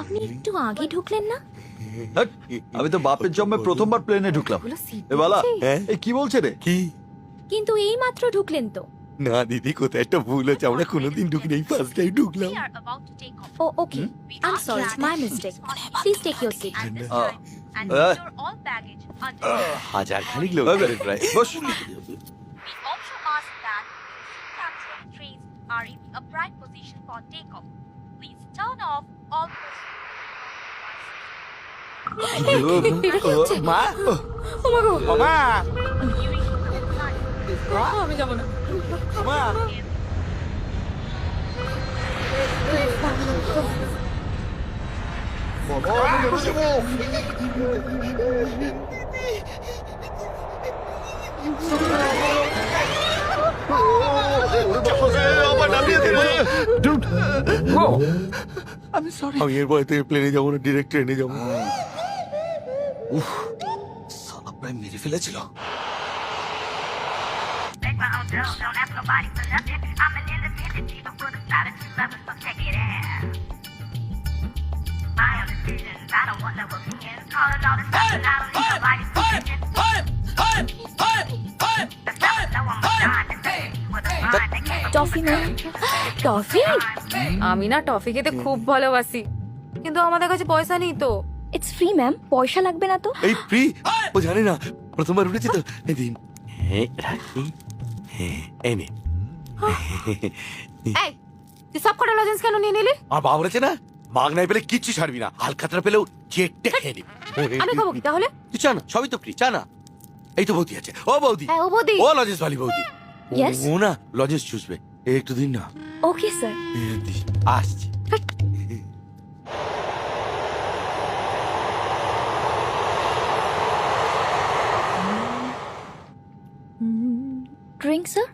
আপনি একটু আগে ঢুকলেন না? ধ্যাৎ, আমি তো বাপের জন্মে প্রথমবার প্লেনে ঢুকলাম। ওগুলো seat এ বালা। হ্যাঁ? এই কি বলছে রে? কি? কিন্তু এই মাত্র ঢুকলেন তো। না দিদি কোথায় একটা ভুল হচ্ছে আমরা কোনোদিন ঢুকিনি এই ফার্স্ট টাইম ঢুকলাম. ও okay. I am sorry my mistake please take your seat হাজার খানিক লোক এই বে, প্রায়। বস। We also ask that captured trays are in a upright position for takeoff. Please turn off all personal এটা কি হচ্ছে মা ও মা গো. আমি যাব না মা আমি সরি আমি এর পরে থেকে প্লেনে যাব না ডিরেক্ট ট্রেনে যাব উহ আমি না টফি খেতে খুব ভালোবাসি। কিন্তু আমাদের কাছে পয়সা নেই তো। ইটস ফ্রি ম্যাম পয়সা লাগবে না তো। এই ফ্রি ও জানে না। প্রথমবার উঠেছি তো। এই দিন। হ্যাঁ রাখি হ্যাঁ এই নে এই তুই সব কটা লজেন্স কেন নিয়ে নিলি? আমার বাবা বলেছে না মাগনায় পেলে কিচ্ছু ছাড়বি না। হালকাতরা পেলেও চেটে খেয়ে নিবি। আমি খাব কি তাহলে? তুই চা না সবই তো ফ্রি চা না। এই তো বৌদি আছে। ও বৌদি। হ্যাঁ ও বৌদি। ও লজেন্স বালি বৌদি। ও না লজেন্স চুষবে। এই একটু দিন না। ওকে স্যার আসছি। Drink sir?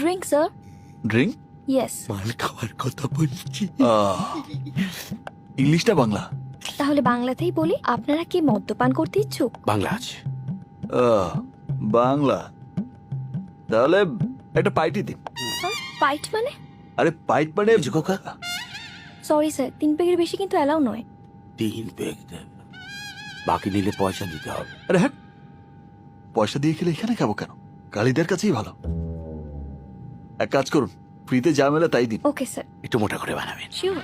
Drink sir drink yes মাল খাওয়ার কথা বলছি। ইংলিশটা বাংলা। তাহলে বাংলাতেই বলি আপনারা কি মদ্যপান করতে ইচ্ছুক? বাংলা আছে। বাংলা। তাহলে একটা পাইটি দিন। পাইট মানে? আরে পাইট মানে খোকা। সরি স্যার তিন পেগের বেশি কিন্তু অ্যালাউ নয়। তিন পেগ বাকি নিলে পয়সা দিতে হবে। আরে হ্যাঁ পয়সা দিয়ে খেলে এখানে খাব কেন? কালীদের কাছেই ভালো। এক কাজ করুন ফ্রিতে যা মেলে তাই দিন। ওকে স্যার একটু মোটা করে বানাবেন। শিওর